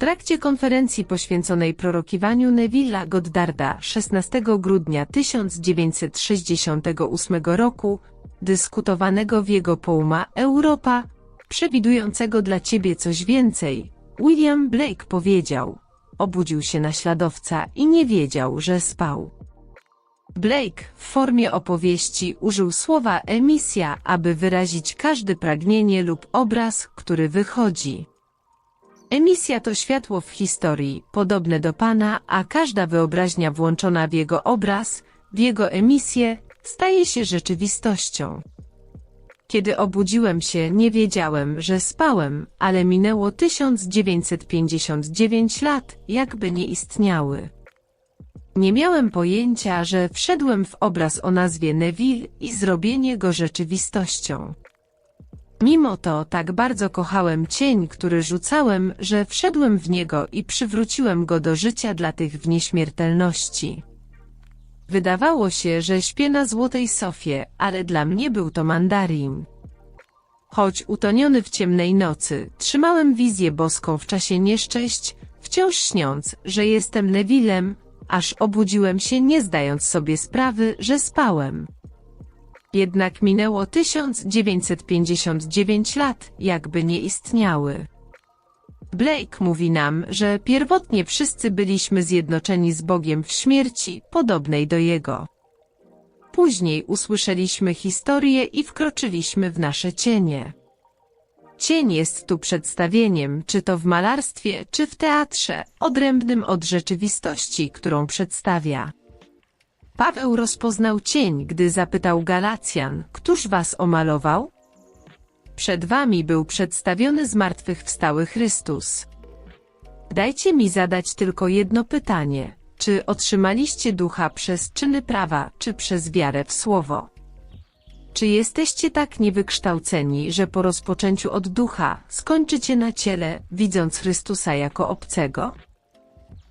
trakcie konferencji poświęconej prorokiwaniu Neville'a Goddarda 16 grudnia 1968 roku, dyskutowanego w jego pouma Europa, przewidującego dla ciebie coś więcej, William Blake powiedział, obudził się naśladowca i nie wiedział, że spał. Blake w formie opowieści użył słowa emisja, aby wyrazić każde pragnienie lub obraz, który wychodzi. Emisja to światło w historii, podobne do Pana, a każda wyobraźnia włączona w jego obraz, w jego emisję, staje się rzeczywistością. Kiedy obudziłem się, nie wiedziałem, że spałem, ale minęło 1959 lat, jakby nie istniały. Nie miałem pojęcia, że wszedłem w obraz o nazwie Neville i zrobienie go rzeczywistością. Mimo to tak bardzo kochałem cień, który rzucałem, że wszedłem w niego i przywróciłem go do życia dla tych w nieśmiertelności. Wydawało się, że śpię na Złotej Sofie, ale dla mnie był to mandarin. Choć utoniony w ciemnej nocy, trzymałem wizję boską w czasie nieszczęść, wciąż śniąc, że jestem Nevillem, aż obudziłem się nie zdając sobie sprawy, że spałem. Jednak minęło 1959 lat, jakby nie istniały. Blake mówi nam, że pierwotnie wszyscy byliśmy zjednoczeni z Bogiem w śmierci, podobnej do Jego. Później usłyszeliśmy historię i wkroczyliśmy w nasze cienie. Cień jest tu przedstawieniem, czy to w malarstwie, czy w teatrze, odrębnym od rzeczywistości, którą przedstawia. Paweł rozpoznał cień, gdy zapytał Galacjan, któż was omalował? Przed wami był przedstawiony zmartwychwstały Chrystus. Dajcie mi zadać tylko jedno pytanie. Czy otrzymaliście ducha przez czyny prawa, czy przez wiarę w słowo? Czy jesteście tak niewykształceni, że po rozpoczęciu od ducha skończycie na ciele, widząc Chrystusa jako obcego?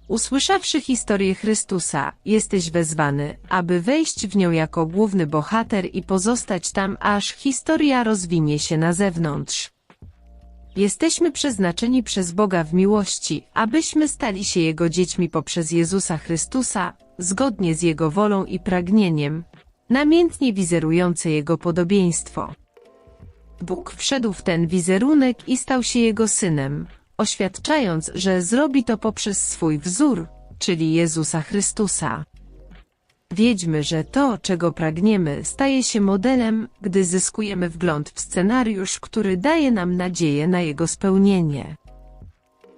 Usłyszawszy historię Chrystusa, jesteś wezwany, aby wejść w nią jako główny bohater i pozostać tam, aż historia rozwinie się na zewnątrz. Jesteśmy przeznaczeni przez Boga w miłości, abyśmy stali się Jego dziećmi poprzez Jezusa Chrystusa, zgodnie z Jego wolą i pragnieniem, namiętnie wizerujące Jego podobieństwo. Bóg wszedł w ten wizerunek i stał się Jego synem, oświadczając, że zrobi to poprzez swój wzór, czyli Jezusa Chrystusa. Wiedźmy, że to, czego pragniemy, staje się modelem, gdy zyskujemy wgląd w scenariusz, który daje nam nadzieję na jego spełnienie.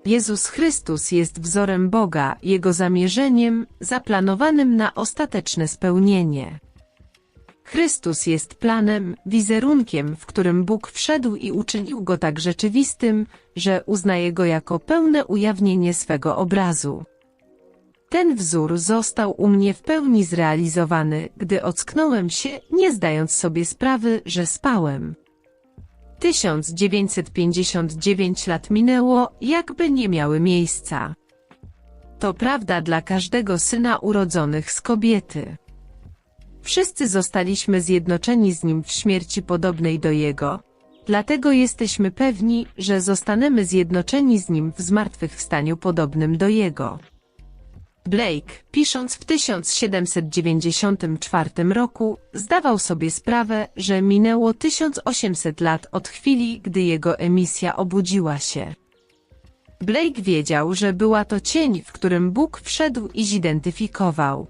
Jezus Chrystus jest wzorem Boga, Jego zamierzeniem, zaplanowanym na ostateczne spełnienie. Chrystus jest planem, wizerunkiem, w którym Bóg wszedł i uczynił go tak rzeczywistym, że uznaje go jako pełne ujawnienie swego obrazu. Ten wzór został u mnie w pełni zrealizowany, gdy ocknąłem się, nie zdając sobie sprawy, że spałem. 1959 lat minęło, jakby nie miały miejsca. To prawda dla każdego syna urodzonych z kobiety. Wszyscy zostaliśmy zjednoczeni z Nim w śmierci podobnej do Jego, dlatego jesteśmy pewni, że zostanemy zjednoczeni z Nim w zmartwychwstaniu podobnym do Jego. Blake, pisząc w 1794 roku, zdawał sobie sprawę, że minęło 1800 lat od chwili, gdy jego emisja obudziła się. Blake wiedział, że była to cień, w którym Bóg wszedł i zidentyfikował.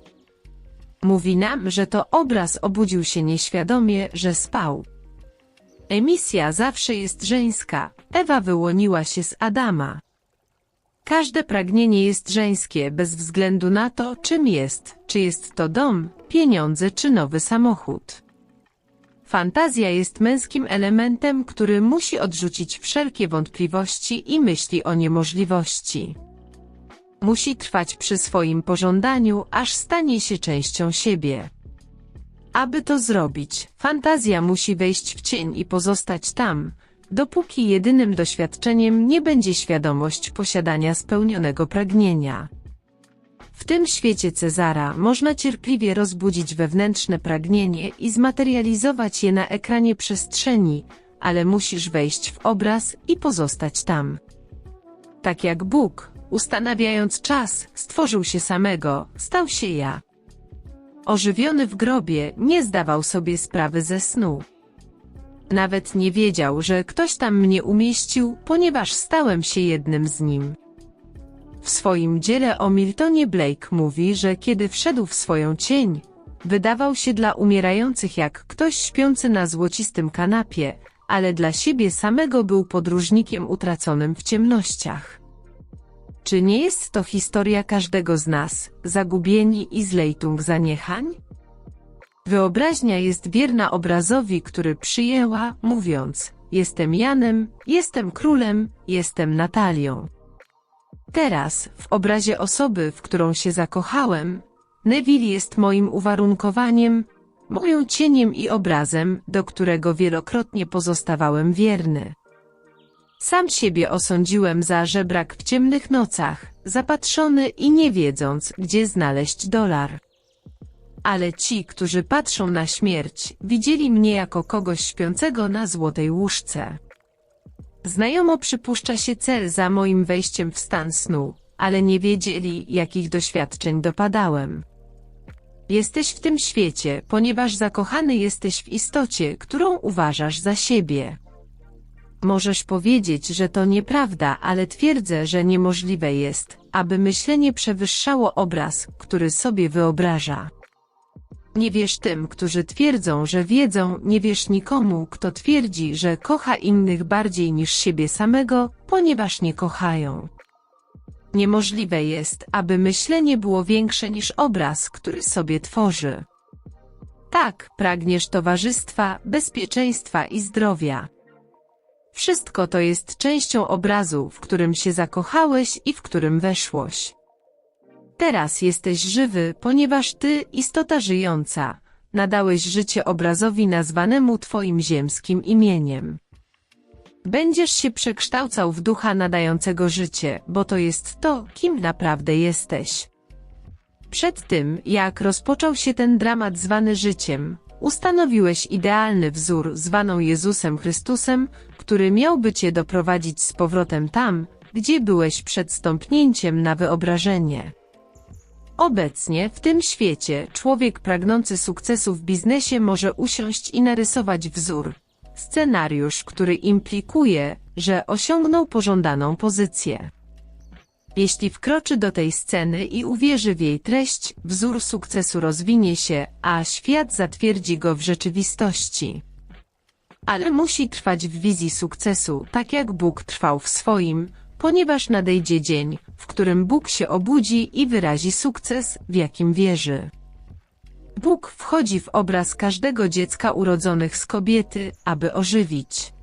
Mówi nam, że to obraz obudził się nieświadomie, że spał. Emisja zawsze jest żeńska, Ewa wyłoniła się z Adama. Każde pragnienie jest żeńskie bez względu na to, czym jest, czy jest to dom, pieniądze czy nowy samochód. Fantazja jest męskim elementem, który musi odrzucić wszelkie wątpliwości i myśli o niemożliwości. Musi trwać przy swoim pożądaniu, aż stanie się częścią siebie. Aby to zrobić, fantazja musi wejść w cień i pozostać tam, dopóki jedynym doświadczeniem nie będzie świadomość posiadania spełnionego pragnienia. W tym świecie Cezara można cierpliwie rozbudzić wewnętrzne pragnienie i zmaterializować je na ekranie przestrzeni, ale musisz wejść w obraz i pozostać tam. Tak jak Bóg, ustanawiając czas, stworzył się samego, stał się ja. Ożywiony w grobie, nie zdawał sobie sprawy ze snu. Nawet nie wiedział, że ktoś tam mnie umieścił, ponieważ stałem się jednym z nim. W swoim dziele o Miltonie Blake mówi, że kiedy wszedł w swoją cień, wydawał się dla umierających jak ktoś śpiący na złocistym kanapie, ale dla siebie samego był podróżnikiem utraconym w ciemnościach. Czy nie jest to historia każdego z nas, zagubieni i zlejtung zaniechań? Wyobraźnia jest wierna obrazowi, który przyjęła, mówiąc: Jestem Janem, jestem królem, jestem Natalią. Teraz, w obrazie osoby, w którą się zakochałem, Neville jest moim uwarunkowaniem, moją cieniem i obrazem, do którego wielokrotnie pozostawałem wierny. Sam siebie osądziłem za żebrak w ciemnych nocach, zapatrzony i nie wiedząc, gdzie znaleźć dolar. Ale ci, którzy patrzą na śmierć, widzieli mnie jako kogoś śpiącego na złotej łóżce. Znajomo przypuszcza się cel za moim wejściem w stan snu, ale nie wiedzieli, jakich doświadczeń dopadałem. Jesteś w tym świecie, ponieważ zakochany jesteś w istocie, którą uważasz za siebie. Możesz powiedzieć, że to nieprawda, ale twierdzę, że niemożliwe jest, aby myślenie przewyższało obraz, który sobie wyobraża. Nie wierz tym, którzy twierdzą, że wiedzą, nie wierz nikomu, kto twierdzi, że kocha innych bardziej niż siebie samego, ponieważ nie kochają. Niemożliwe jest, aby myślenie było większe niż obraz, który sobie tworzy. Tak, pragniesz towarzystwa, bezpieczeństwa i zdrowia. Wszystko to jest częścią obrazu, w którym się zakochałeś i w którym weszłoś. Teraz jesteś żywy, ponieważ ty, istota żyjąca, nadałeś życie obrazowi nazwanemu twoim ziemskim imieniem. Będziesz się przekształcał w ducha nadającego życie, bo to jest to, kim naprawdę jesteś. Przed tym, jak rozpoczął się ten dramat zwany życiem, ustanowiłeś idealny wzór zwaną Jezusem Chrystusem, który miałby cię doprowadzić z powrotem tam, gdzie byłeś przed stąpnięciem na wyobrażenie. Obecnie, w tym świecie, człowiek pragnący sukcesu w biznesie może usiąść i narysować wzór, scenariusz, który implikuje, że osiągnął pożądaną pozycję. Jeśli wkroczy do tej sceny i uwierzy w jej treść, wzór sukcesu rozwinie się, a świat zatwierdzi go w rzeczywistości. Ale musi trwać w wizji sukcesu, tak jak Bóg trwał w swoim, ponieważ nadejdzie dzień, w którym Bóg się obudzi i wyrazi sukces, w jakim wierzy. Bóg wchodzi w obraz każdego dziecka urodzonych z kobiety, aby ożywić.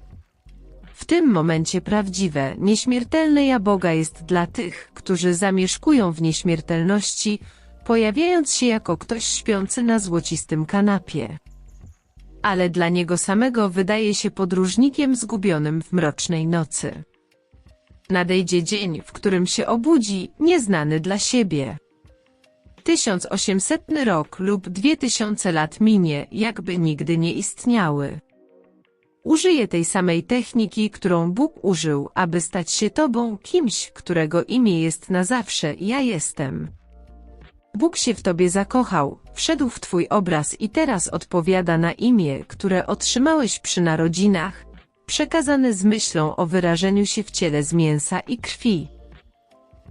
W tym momencie prawdziwe, nieśmiertelne ja Boga jest dla tych, którzy zamieszkują w nieśmiertelności, pojawiając się jako ktoś śpiący na złocistym kanapie. Ale dla niego samego wydaje się podróżnikiem zgubionym w mrocznej nocy. Nadejdzie dzień, w którym się obudzi, nieznany dla siebie. 1800 rok lub 2000 lat minie, jakby nigdy nie istniały. Użyję tej samej techniki, którą Bóg użył, aby stać się Tobą kimś, którego imię jest na zawsze ja jestem. Bóg się w Tobie zakochał, wszedł w Twój obraz i teraz odpowiada na imię, które otrzymałeś przy narodzinach, przekazane z myślą o wyrażeniu się w ciele z mięsa i krwi.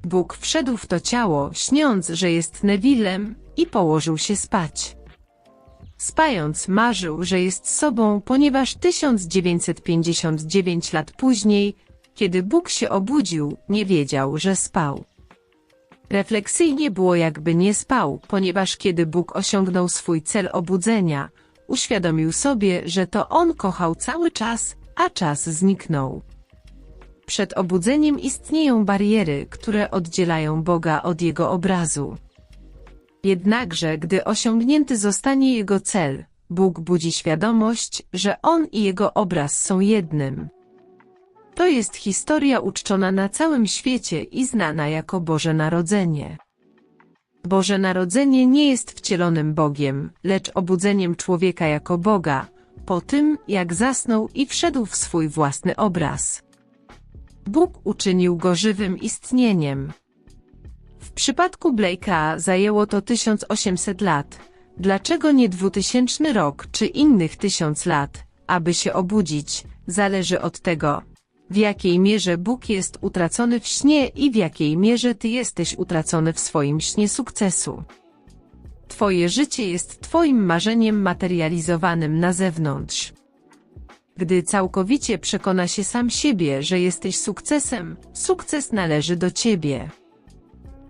Bóg wszedł w to ciało, śniąc, że jest Nevillem, i położył się spać. Spając, marzył, że jest sobą, ponieważ 1959 lat później, kiedy Bóg się obudził, nie wiedział, że spał. Refleksyjnie było jakby nie spał, ponieważ kiedy Bóg osiągnął swój cel obudzenia, uświadomił sobie, że to On kochał cały czas, a czas zniknął. Przed obudzeniem istnieją bariery, które oddzielają Boga od Jego obrazu. Jednakże, gdy osiągnięty zostanie Jego cel, Bóg budzi świadomość, że On i Jego obraz są jednym. To jest historia uczczona na całym świecie i znana jako Boże Narodzenie. Boże Narodzenie nie jest wcielonym Bogiem, lecz obudzeniem człowieka jako Boga, po tym, jak zasnął i wszedł w swój własny obraz. Bóg uczynił go żywym istnieniem. W przypadku Blake'a zajęło to 1800 lat. Dlaczego nie 2000 rok czy innych tysiąc lat, aby się obudzić, zależy od tego, w jakiej mierze Bóg jest utracony w śnie i w jakiej mierze ty jesteś utracony w swoim śnie sukcesu. Twoje życie jest Twoim marzeniem materializowanym na zewnątrz. Gdy całkowicie przekona się sam siebie, że jesteś sukcesem, sukces należy do Ciebie.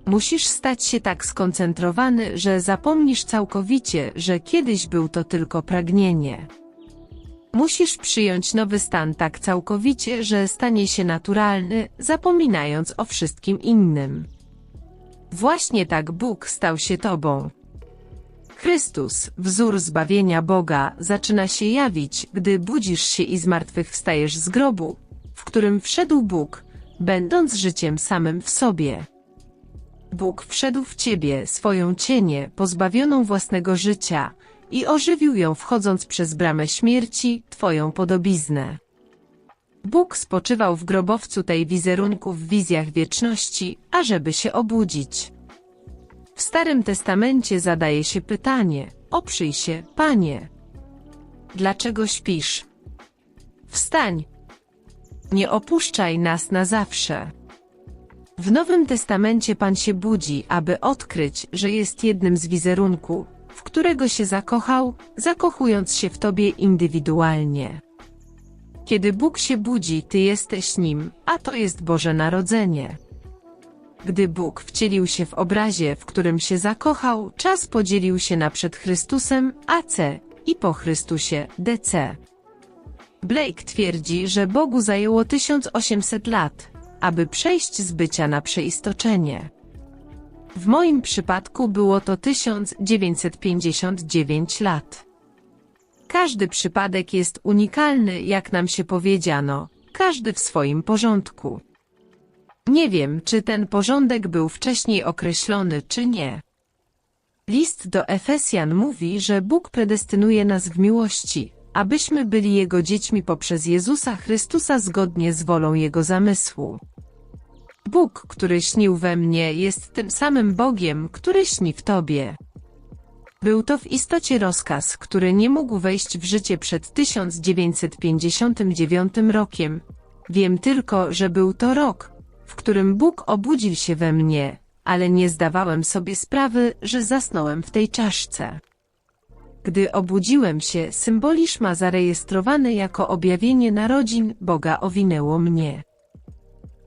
Musisz stać się tak skoncentrowany, że zapomnisz całkowicie, że kiedyś był to tylko pragnienie. Musisz przyjąć nowy stan tak całkowicie, że stanie się naturalny, zapominając o wszystkim innym. Właśnie tak Bóg stał się Tobą. Chrystus, wzór zbawienia Boga, zaczyna się jawić, gdy budzisz się i zmartwychwstajesz z grobu, w którym wszedł Bóg, będąc życiem samym w sobie. Bóg wszedł w ciebie, swoją cienię, pozbawioną własnego życia, i ożywił ją wchodząc przez bramę śmierci, twoją podobiznę. Bóg spoczywał w grobowcu tej wizerunku w wizjach wieczności, ażeby się obudzić. W Starym Testamencie zadaje się pytanie, oprzyj się, Panie. Dlaczego śpisz? Wstań. Nie opuszczaj nas na zawsze. W Nowym Testamencie Pan się budzi, aby odkryć, że jest jednym z wizerunku, w którego się zakochał, zakochując się w Tobie indywidualnie. Kiedy Bóg się budzi, Ty jesteś Nim, a to jest Boże Narodzenie. Gdy Bóg wcielił się w obrazie, w którym się zakochał, czas podzielił się na przed Chrystusem, AC, i po Chrystusie, DC. Blake twierdzi, że Bogu zajęło 1800 lat, aby przejść z bycia na przeistoczenie. W moim przypadku było to 1959 lat. Każdy przypadek jest unikalny, jak nam się powiedziano, każdy w swoim porządku. Nie wiem, czy ten porządek był wcześniej określony, czy nie. List do Efesjan mówi, że Bóg predestynuje nas w miłości, abyśmy byli Jego dziećmi poprzez Jezusa Chrystusa zgodnie z wolą Jego zamysłu. Bóg, który śnił we mnie, jest tym samym Bogiem, który śni w Tobie. Był to w istocie rozkaz, który nie mógł wejść w życie przed 1959 rokiem. Wiem tylko, że był to rok, w którym Bóg obudził się we mnie, ale nie zdawałem sobie sprawy, że zasnąłem w tej czaszce. Gdy obudziłem się, symboliczma zarejestrowany jako objawienie narodzin Boga owinęło mnie.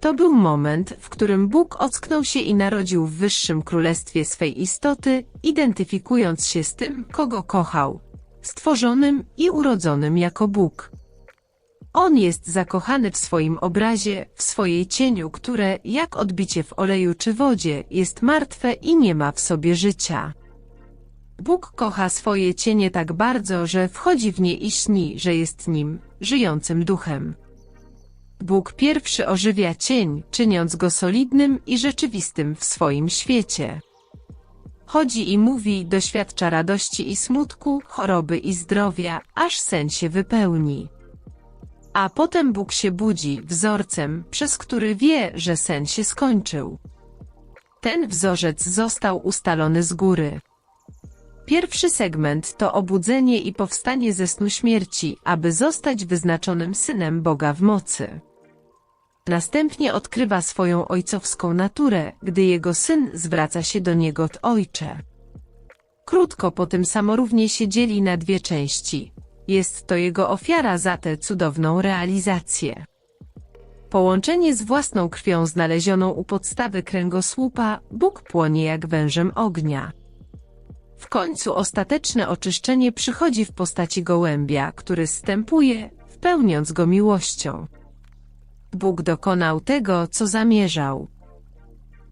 To był moment, w którym Bóg ocknął się i narodził w wyższym królestwie swej istoty, identyfikując się z tym, kogo kochał, stworzonym i urodzonym jako Bóg. On jest zakochany w swoim obrazie, w swojej cieniu, które, jak odbicie w oleju czy wodzie, jest martwe i nie ma w sobie życia. Bóg kocha swoje cienie tak bardzo, że wchodzi w nie i śni, że jest nim, żyjącym duchem. Bóg pierwszy ożywia cień, czyniąc go solidnym i rzeczywistym w swoim świecie. Chodzi i mówi, doświadcza radości i smutku, choroby i zdrowia, aż sen się wypełni. A potem Bóg się budzi wzorcem, przez który wie, że sen się skończył. Ten wzorzec został ustalony z góry. Pierwszy segment to obudzenie i powstanie ze snu śmierci, aby zostać wyznaczonym synem Boga w mocy. Następnie odkrywa swoją ojcowską naturę, gdy jego syn zwraca się do niego ojcze. Krótko po tym samorównie się dzieli na dwie części. Jest to jego ofiara za tę cudowną realizację. Połączenie z własną krwią znalezioną u podstawy kręgosłupa, Bóg płonie jak wężem ognia. W końcu ostateczne oczyszczenie przychodzi w postaci gołębia, który stępuje, wpełniąc go miłością. Bóg dokonał tego, co zamierzał.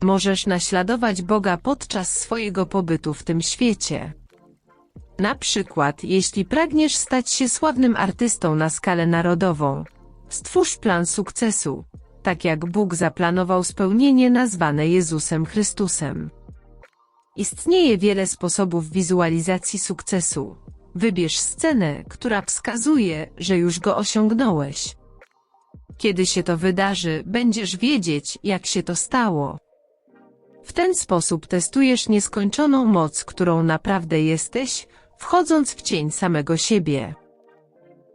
Możesz naśladować Boga podczas swojego pobytu w tym świecie. Na przykład, jeśli pragniesz stać się sławnym artystą na skalę narodową, stwórz plan sukcesu, tak jak Bóg zaplanował spełnienie nazwane Jezusem Chrystusem. Istnieje wiele sposobów wizualizacji sukcesu. Wybierz scenę, która wskazuje, że już go osiągnąłeś. Kiedy się to wydarzy, będziesz wiedzieć, jak się to stało. W ten sposób testujesz nieskończoną moc, którą naprawdę jesteś, wchodząc w cień samego siebie.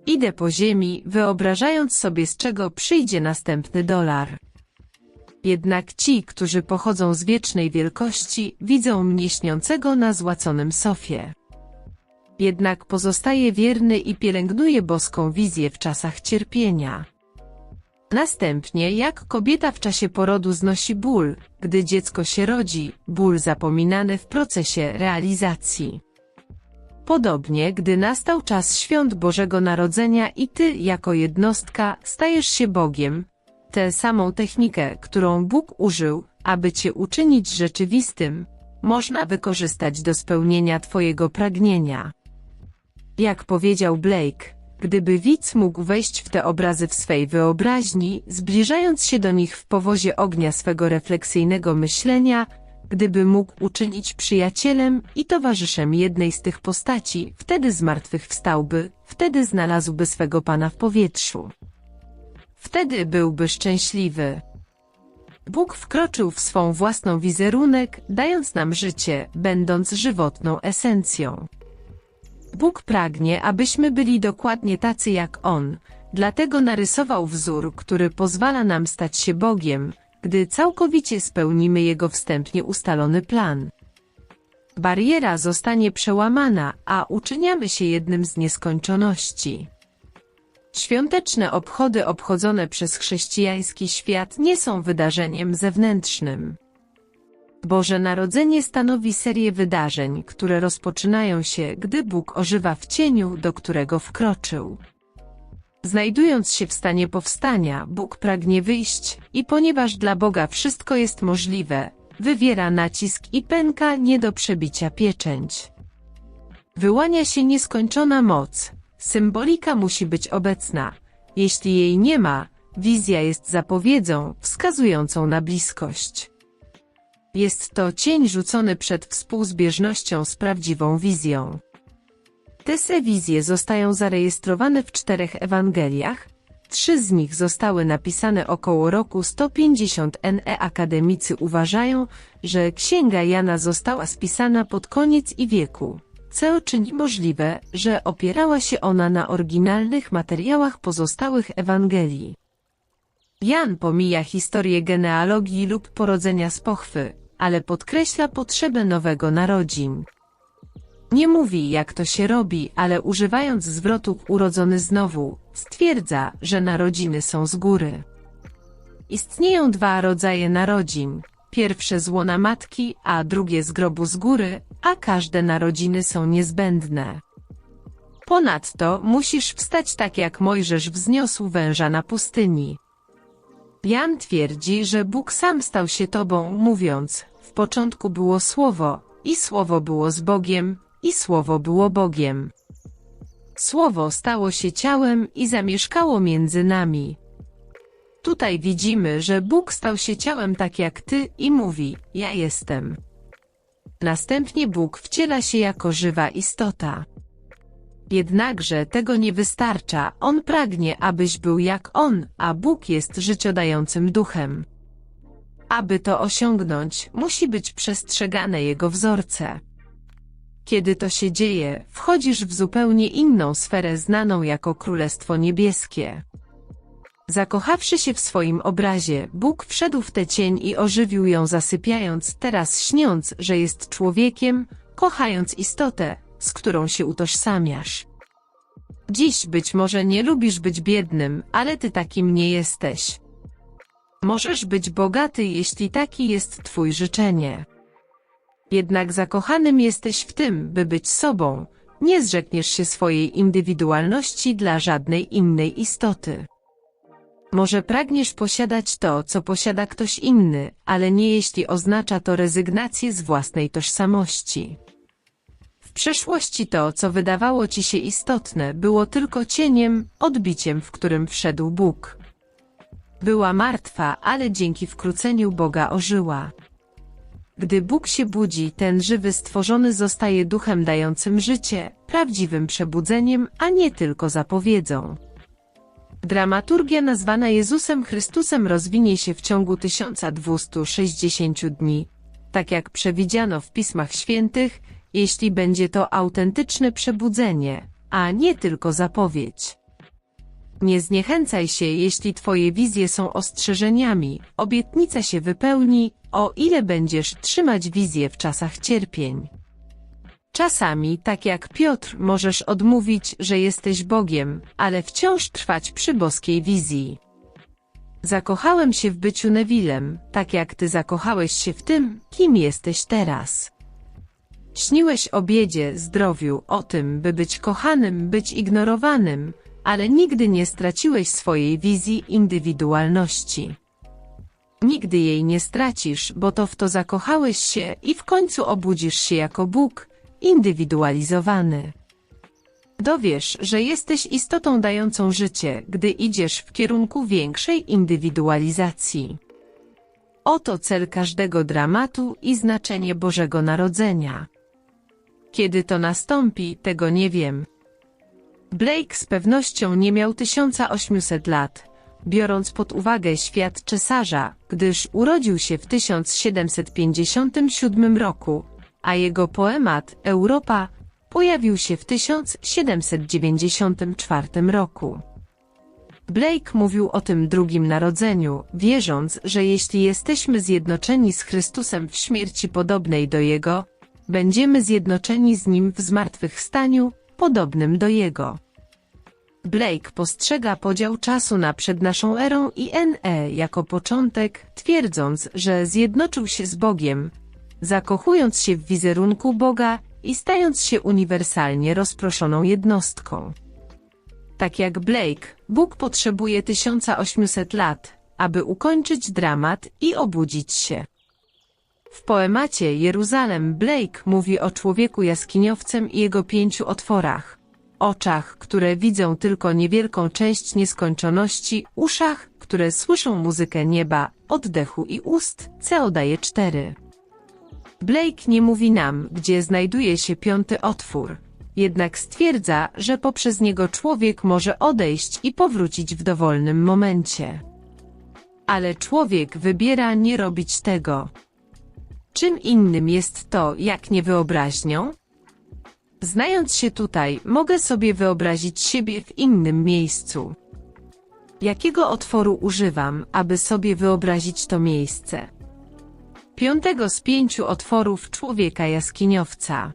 Idę po ziemi, wyobrażając sobie z czego przyjdzie następny dolar. Jednak ci, którzy pochodzą z wiecznej wielkości, widzą mnie śniącego na złaconym sofie. Jednak pozostaje wierny i pielęgnuje boską wizję w czasach cierpienia. Następnie, jak kobieta w czasie porodu znosi ból, gdy dziecko się rodzi, ból zapominany w procesie realizacji. Podobnie, gdy nastał czas świąt Bożego Narodzenia i ty, jako jednostka, stajesz się Bogiem, tę samą technikę, którą Bóg użył, aby cię uczynić rzeczywistym, można wykorzystać do spełnienia twojego pragnienia. Jak powiedział Blake, gdyby widz mógł wejść w te obrazy w swej wyobraźni, zbliżając się do nich w powozie ognia swego refleksyjnego myślenia, gdyby mógł uczynić przyjacielem i towarzyszem jednej z tych postaci, wtedy zmartwychwstałby, wtedy znalazłby swego Pana w powietrzu. Wtedy byłby szczęśliwy. Bóg wkroczył w swą własną wizerunek, dając nam życie, będąc żywotną esencją. Bóg pragnie, abyśmy byli dokładnie tacy jak On, dlatego narysował wzór, który pozwala nam stać się Bogiem, gdy całkowicie spełnimy Jego wstępnie ustalony plan. Bariera zostanie przełamana, a uczyniamy się jednym z nieskończoności. Świąteczne obchody obchodzone przez chrześcijański świat nie są wydarzeniem zewnętrznym. Boże Narodzenie stanowi serię wydarzeń, które rozpoczynają się, gdy Bóg ożywa w cieniu, do którego wkroczył. Znajdując się w stanie powstania, Bóg pragnie wyjść i ponieważ dla Boga wszystko jest możliwe, wywiera nacisk i pęka nie do przebicia pieczęć. Wyłania się nieskończona moc, symbolika musi być obecna. Jeśli jej nie ma, wizja jest zapowiedzią, wskazującą na bliskość. Jest to cień rzucony przed współzbieżnością z prawdziwą wizją. Te wizje zostają zarejestrowane w czterech Ewangeliach, trzy z nich zostały napisane około roku 150 NE. Akademicy uważają, że Księga Jana została spisana pod koniec i wieku, co czyni możliwe, że opierała się ona na oryginalnych materiałach pozostałych Ewangelii. Jan pomija historię genealogii lub porodzenia z pochwy, ale podkreśla potrzebę nowego narodzin. Nie mówi, jak to się robi, ale używając zwrotu urodzony znowu, stwierdza, że narodziny są z góry. Istnieją dwa rodzaje narodzin. Pierwsze z łona matki, a drugie z grobu z góry, a każde narodziny są niezbędne. Ponadto musisz wstać tak jak Mojżesz wzniosł węża na pustyni. Jan twierdzi, że Bóg sam stał się tobą, mówiąc, początku było Słowo, i Słowo było z Bogiem, i Słowo było Bogiem. Słowo stało się ciałem i zamieszkało między nami. Tutaj widzimy, że Bóg stał się ciałem tak jak ty i mówi, ja jestem. Następnie Bóg wciela się jako żywa istota. Jednakże tego nie wystarcza, On pragnie, abyś był jak On, a Bóg jest życiodającym duchem. Aby to osiągnąć, musi być przestrzegane Jego wzorce. Kiedy to się dzieje, wchodzisz w zupełnie inną sferę znaną jako Królestwo Niebieskie. Zakochawszy się w swoim obrazie, Bóg wszedł w tę cień i ożywił ją zasypiając, teraz śniąc, że jest człowiekiem, kochając istotę, z którą się utożsamiasz. Dziś być może nie lubisz być biednym, ale ty takim nie jesteś. Możesz być bogaty, jeśli taki jest twój życzenie. Jednak zakochanym jesteś w tym, by być sobą, nie zrzekniesz się swojej indywidualności dla żadnej innej istoty. Może pragniesz posiadać to, co posiada ktoś inny, ale nie jeśli oznacza to rezygnację z własnej tożsamości. W przeszłości to, co wydawało ci się istotne, było tylko cieniem, odbiciem, w którym wszedł Bóg. Była martwa, ale dzięki wkróceniu Boga ożyła. Gdy Bóg się budzi, ten żywy stworzony zostaje duchem dającym życie, prawdziwym przebudzeniem, a nie tylko zapowiedzą. Dramaturgia nazwana Jezusem Chrystusem rozwinie się w ciągu 1260 dni, tak jak przewidziano w Pismach Świętych, jeśli będzie to autentyczne przebudzenie, a nie tylko zapowiedź. Nie zniechęcaj się, jeśli Twoje wizje są ostrzeżeniami, obietnica się wypełni, o ile będziesz trzymać wizję w czasach cierpień. Czasami, tak jak Piotr, możesz odmówić, że jesteś Bogiem, ale wciąż trwać przy boskiej wizji. Zakochałem się w byciu Nevillem, tak jak ty zakochałeś się w tym, kim jesteś teraz. Śniłeś o biedzie, zdrowiu, o tym, by być kochanym, być ignorowanym, ale nigdy nie straciłeś swojej wizji indywidualności. Nigdy jej nie stracisz, bo to w to zakochałeś się i w końcu obudzisz się jako Bóg, indywidualizowany. Dowiesz, że jesteś istotą dającą życie, gdy idziesz w kierunku większej indywidualizacji. Oto cel każdego dramatu i znaczenie Bożego Narodzenia. Kiedy to nastąpi, tego nie wiem. Blake z pewnością nie miał 1800 lat, biorąc pod uwagę świat cesarza, gdyż urodził się w 1757 roku, a jego poemat Europa pojawił się w 1794 roku. Blake mówił o tym drugim narodzeniu, wierząc, że jeśli jesteśmy zjednoczeni z Chrystusem w śmierci podobnej do Jego, będziemy zjednoczeni z Nim w zmartwychwstaniu, podobnym do Jego. Blake postrzega podział czasu na przed naszą erą i NE jako początek, twierdząc, że zjednoczył się z Bogiem, zakochując się w wizerunku Boga i stając się uniwersalnie rozproszoną jednostką. Tak jak Blake, Bóg potrzebuje 1800 lat, aby ukończyć dramat i obudzić się. W poemacie Jeruzalem Blake mówi o człowieku jaskiniowcem i jego pięciu otworach. Oczach, które widzą tylko niewielką część nieskończoności, uszach, które słyszą muzykę nieba, oddechu i ust, co daje cztery. Blake nie mówi nam, gdzie znajduje się piąty otwór. Jednak stwierdza, że poprzez niego człowiek może odejść i powrócić w dowolnym momencie. Ale człowiek wybiera nie robić tego. Czym innym jest to, jak nie wyobraźnią? Znając się tutaj, mogę sobie wyobrazić siebie w innym miejscu. Jakiego otworu używam, aby sobie wyobrazić to miejsce? Piątego z pięciu otworów człowieka jaskiniowca.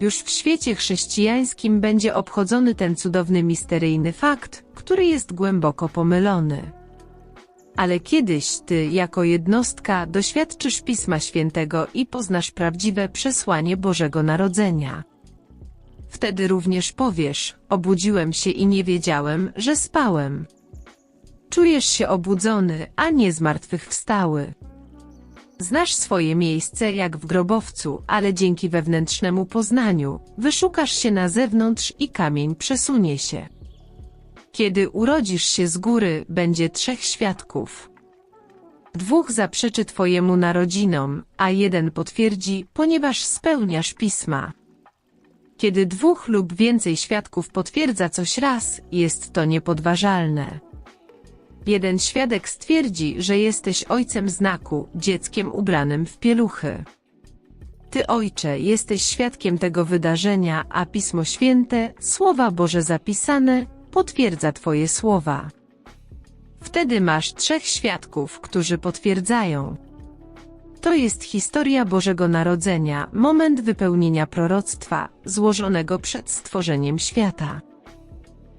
Już w świecie chrześcijańskim będzie obchodzony ten cudowny misteryjny fakt, który jest głęboko pomylony. Ale kiedyś ty, jako jednostka, doświadczysz Pisma Świętego i poznasz prawdziwe przesłanie Bożego Narodzenia. Wtedy również powiesz, obudziłem się i nie wiedziałem, że spałem. Czujesz się obudzony, a nie zmartwychwstały. Znasz swoje miejsce jak w grobowcu, ale dzięki wewnętrznemu poznaniu, wyszukasz się na zewnątrz i kamień przesunie się. Kiedy urodzisz się z góry, będzie trzech świadków. Dwóch zaprzeczy Twojemu narodzinom, a jeden potwierdzi, ponieważ spełniasz pisma. Kiedy dwóch lub więcej świadków potwierdza coś raz, jest to niepodważalne. Jeden świadek stwierdzi, że jesteś ojcem znaku, dzieckiem ubranym w pieluchy. Ty, ojcze, jesteś świadkiem tego wydarzenia, a Pismo Święte, słowa Boże zapisane, potwierdza Twoje słowa. Wtedy masz trzech świadków, którzy potwierdzają. To jest historia Bożego Narodzenia, moment wypełnienia proroctwa, złożonego przed stworzeniem świata.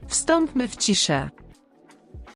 Wstąpmy w ciszę.